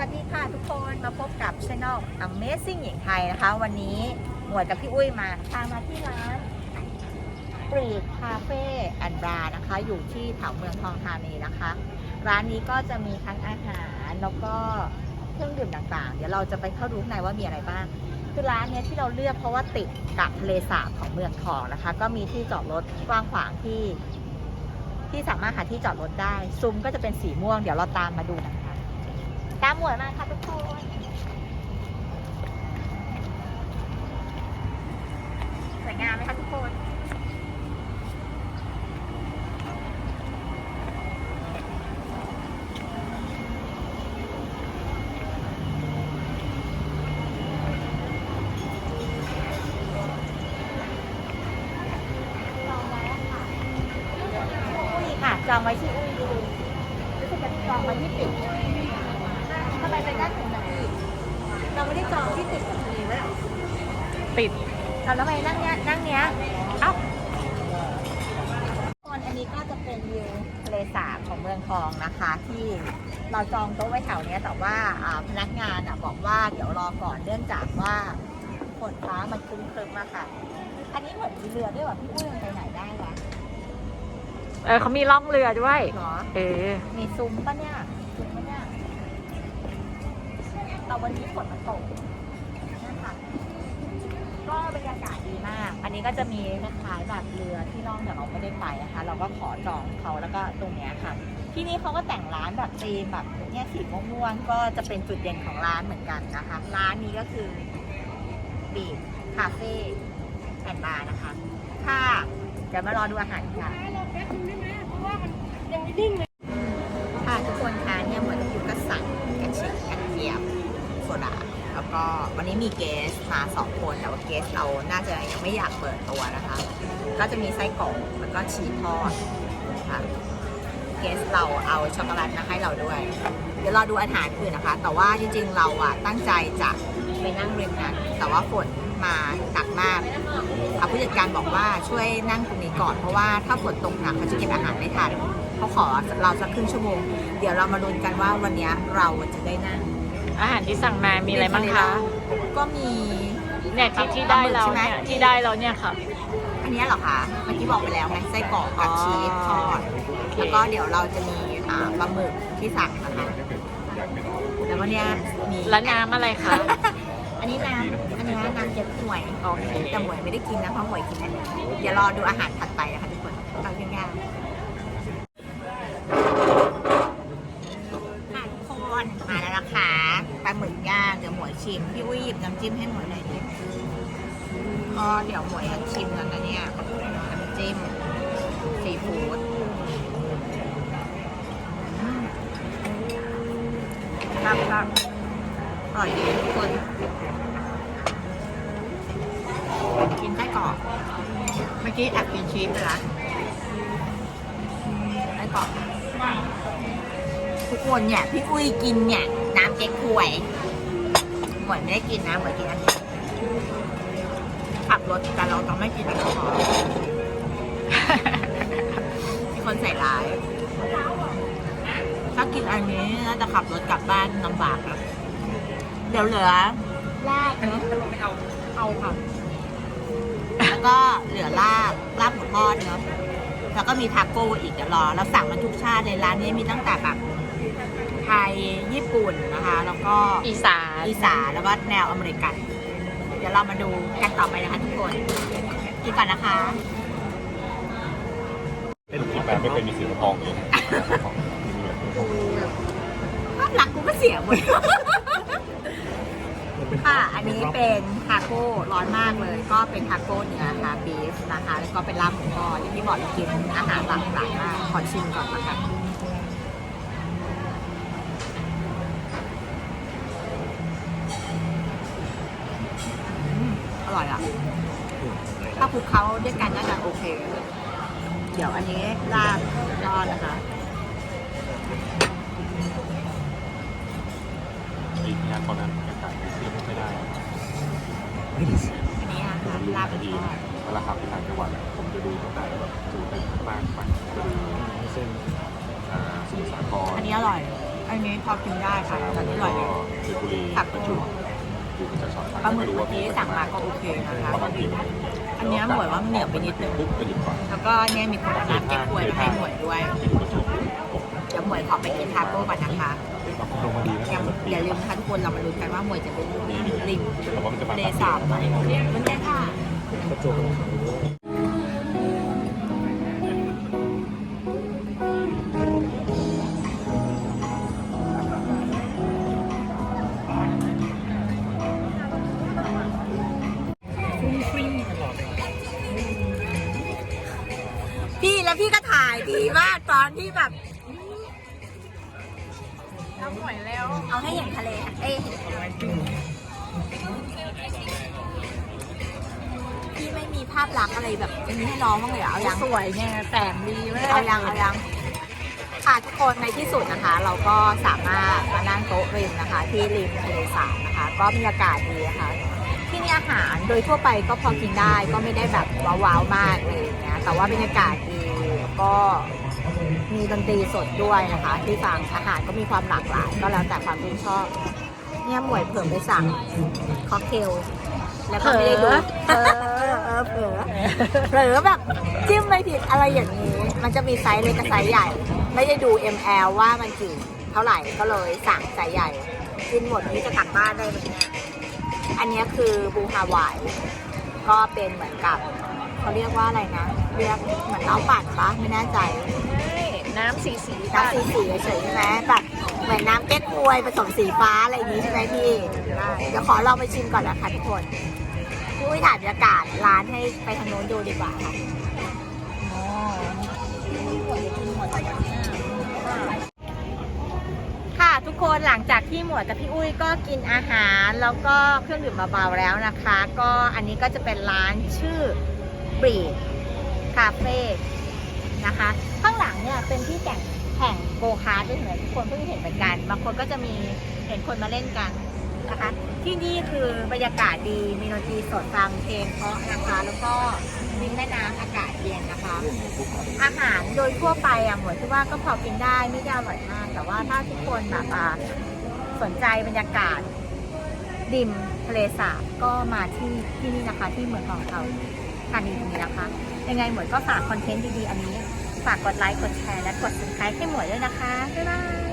วัสดีค่ะทุกคนมาพบกับช anel Amazing หญิงไทยนะคะ วันนี้หมวยกับพี่อุ้ยมาพามาที่ร้านปรีดคาเฟ่แอนบร์นะคะ อยู่ที่แถวเมืองทองธานีนะคะ ร้านนี้ก็จะมีทั้งอาหารแล้วก็เครื่องดื่มต่างๆ เดี๋ยวเราจะไปเข้าดูข้างในว่ามีอะไรบ้าง คือร้านเนี้ยที่เราเลือกเพราะว่าติดกับทะเลสาบของเมืองทองนะคะ ก็มีที่จอดรถกว้างขวางที่ ที่สามารถหาที่จอดรถได้ซุ้มก็จะเป็นสีม่วง เดี๋ยวเราตามมาดูนะ ตามหมวยมาค่ะทุกคนสวยงามไหมคะทุกคนจองไว้อะค่ะคุยค่ะจองไว้ที่อุ้ยดูรู้สึกจะจองไว้ที่ปิดทำไมไปนั่งถึงนาทีเรา ไม่ได้จองที่ติดกับทะเลไว้หรอติดเอาแล้วทำไมนั่งเนี้ยนั่งเนี้ยเอ้าคนอันนี้ก็จะเป็นวิวทะเลสาบของเมืองทองนะคะ ที่เราจองโต๊ะไว้แถวเนี้ยแต่ว่าอ่าพนักงานอะบอกว่าเดี๋ยวรอก่อนเนื่องจากว่าฝนฟ้ามันครึ้มๆอะค่ะ อันนี้เหมือนมีเรือด้วยว่ะพี่อุ้ยมันไปไหนได้วะเออเขามีล่องเรือด้วย เหรอ เออ มีซุ้มปะเนี่ยซุ้มปะเนี่ย แต่วันนี้ฝนมันตกนะคะก็บรรยากาศดีมาก อันนี้ก็จะมีคล้ายๆแบบเรือที่ล่องแต่เราไม่ได้ไปนะคะ เราก็ขอจองเขาแล้วก็ตรงเนี้ยค่ะ ที่นี่เขาก็แต่งร้านแบบธีมแบบเนี่ยสีม่วงๆก็จะเป็นจุดเด่นของร้านเหมือนกันนะคะ ร้านนี้ก็คือบีชคาเฟ่แอนบาร์นะคะค่ะเดี๋ยวมารอดูอาหารค่ะค่ะ ก็วันนี้มีเกสมาสองคนแต่ว่าเกสเราน่าจะยังไม่อยากเปิดตัวนะคะ ก็จะมีไส้กรอกแล้วก็ชีทอดค่ะเกสเราเอาช็อกโกแลตมาให้เราด้วย เดี๋ยวรอดูอาหารอื่นนะคะ แต่ว่าจริงๆเราอะตั้งใจจะไปนั่งริมนั้น แต่ว่าฝนมาหนักมากค่ะผู้จัดการบอกว่าช่วยนั่งตรงนี้ก่อนเพราะว่าถ้าฝนตกหนักเขาจะเก็บอาหารไม่ทันเขาขอเราสักครึ่งชั่วโมง เดี๋ยวเรามาลุ้นกันว่าวันนี้เราจะได้นั่ง อาหารที่สั่งมามีอะไรบ้างคะ ก็มีเนี่ยที่ที่ได้เราใช่ไหมเนี่ยที่ได้เราเนี่ยค่ะ อันเนี้ยเหรอคะเมื่อกี้บอกไปแล้วไงไส้กรอกกับอ๋อชีสทอดโอเคแล้วก็เดี๋ยวเราจะมีอ่าปลาหมึกที่สั่งนะคะ แล้ววันเนี้ยมีแล้วน้ำอะไรคะ อันนี้น้ำอันนี้น้ำเจ็บหวย โอเค แต่หมวยไม่ได้กินนะเพราะหมวยกินอันนี้เดี๋ยวรอดูอาหารถัดไปนะคะทุกคนเอาเพียงแค่ หมึกย่างเดี๋ยวหมวยชิมพี่อุ้ยหยิบน้ำจิ้มให้หมวยหน่อยดิก็เดี๋ยวหมวยจะชิมกันนะเนี่ยน้ำจิ้มซีฟู้ดครับครับอร่อยดีทุกคนกินไส้กรอกเมื่อกี้แอบกินชีสไปละไส้กรอกทุกคนเนี่ยพี่อุ้ยกินเนี่ย น้ำเจ๊กควยเหมือนไม่ได้กินนะ เหมือนกินอันนี้ขับรถแต่เราต้องไม่กินแอลกอฮอล์มีคนใส่ร้าย ถ้ากินอันนี้น่าจะขับรถกลับบ้านลำบากนะเดี๋ยวเหลือลาบเนอะเอาค่ะ แล้วก็เหลือลาบลาบหมูทอดเนาะแล้วก็มีทาโก้อีกเดี๋ยวรอเราสั่งมาทุกชาติเลยร้านนี้มีตั้งแต่แบบ ไทยญี่ปุ่นนะคะ แล้วก็อีสานอีสานแล้วก็แนวอเมริกัน เดี๋ยวเรามาดูกันต่อไปนะคะทุกคนกินก่อนนะคะ เป็นที่แปลไม่เคยมีสีทองเลยภาพลักษณ์กูก็เสียหมดค่ะ อันนี้เป็นทาโก้ร้อนมากเลย ก็เป็นทาโก้เนื้อค่ะบีฟนะคะ แล้วก็เป็นลาบหมูทอดอย่างที่บอกเรากินอาหารหลากหลายมาก ขอชิมก่อนนะคะ ร่อยอะ ถ้าคลุกเขาด้วยกันน่าจะโอเค เดี๋ยวอันนี้ลาบทอดนะคะมีงานตอนนั้นอากาศเทียบไม่ได้อันนี้นะคะลาบดีทอดเวลาขับไปต่างจังหวัดผมจะดูตั้งแต่แบบดูแต่มากไปจะดูเส้นอ่าสมุทรสาครอันนี้อร่อยออันนี้พอกินได้ค่ะอันนี้อร่อยดีสิงห์บุรีผักกระจุกอยู่กับชาว ปลาหมึไม่กรู้เมื่ว่าอกี้สั่งมาก็โอเคนะคะปลาหมึกกินอันเนี้ยหมวยว่ามันเหนียวไปนิดนึงปุ๊บก็หยิบก่อนแล้วก็เนี่ยมีคนเอาน้ำเก๊กฮวยมาให้หมวยด้วยที่ดูกระจกเดี๋ยวหมวยขอไปกินทาโก้ก่อนนะคะเราลงมาดีนะอย่าอย่าลืมนะคะทุกคนเรามาลุ้นกันว่าหมวยจะเป็นริมแต่ว่ามันจะมาเลสาบไหมมันได้ค่ะ แล้วพี่ก็ถ่ายดีมากตอนที่แบบน้ำหอยแล้ว เอาให้เห็นทะเลเอ้ยพี่ไม่มีภาพลักษณ์อะไรแบบอันนี้ให้น้องบ้างเลยเหรอเอายังสวยไงแต่งดีมากเอายังเอายังค่ะทุกคนในที่สุดนะคะ เราก็สามารถมานั่งโต๊ะริมนะคะ ที่ริมทะเลสาบนะคะ ก็บรรยากาศดีนะคะที่นี่อาหารโดยทั่วไปก็พอกินได้ก็ไม่ได้แบบว้าวๆมากอะไรอย่างเงี้ยแต่ว่าบรรยากาศดีแล้ว ก็มีดนตรีสดด้วยนะคะ ที่ฟังอาหารก็มีความหลากหลายก็แล้วแต่ความชื่นชอบ เนี่ยหมวยเผิ่มไปสั่งค็อกเทลแล้วก็ไม่ได้ดูเออเออเผลอเผลอแบบจิ้มไปผิดอะไรอย่างนี้ มันจะมีไซส์เล็กกับไซส์ใหญ่ ไม่ได้ดู ml ว่ามันกี่เท่าไหร่ก็เลยสั่งไซส์ใหญ่กินหมดนี้จะกลับบ้านได้ไหมเนี่ยอันนี้คือบูฮาวาย ก็เป็นเหมือนกับ เขาเรียกว่าอะไรนะ เรียกเหมือนเหล้าปั่นปะไม่แน่ใจน้ำสีสีน้ำสีสีเฉยใช่ไหมแบบเหมือนน้ำเก๊กฮวยผสมสีฟ้าอะไรอย่างนี้ใช่ไหมพี่เดี๋ยวขอลองไปชิมก่อนนะคะทุกคนพี่อุ้ยถ่ายบรรยากาศร้านให้ไปทางโน้นดูดีกว่าค่ะค่ะทุกคนหลังจากที่หมวดกับพี่อุ้ยก็กินอาหารแล้วก็เครื่องดื่มเบาๆแล้วนะคะ ก็อันนี้ก็จะเป็นร้านชื่อ บรีดคาเฟ่นะคะ ข้างหลังเนี่ยเป็นที่แข่งแข่งโกคาร์ทด้วยเห็นไหมทุกคนเพิ่งเห็นเหมือนกัน บางคนก็จะมีเห็นคนมาเล่นกันนะคะ ที่นี่คือบรรยากาศดีมีดนตรีสดฟังเพลงเพราะนะคะ แล้วก็ริมแม่น้ำอากาศเย็นนะคะ อาหารโดยทั่วไปอะหมวยที่ว่าก็พอกินได้ไม่ได้อร่อยมาก แต่ว่าถ้าทุกคนแบบอ่าสนใจบรรยากาศริมทะเลสาบก็มาที่ที่นี่นะคะ ที่เมืองของเรา ธานีตรงนี้นะคะ ยังไงหมวยก็ฝากคอนเทนต์ดีๆ อันนี้ ฝากกดไลค์ กดแชร์ และกดติดตามให้หมวยด้วยนะคะ บ๊ายบาย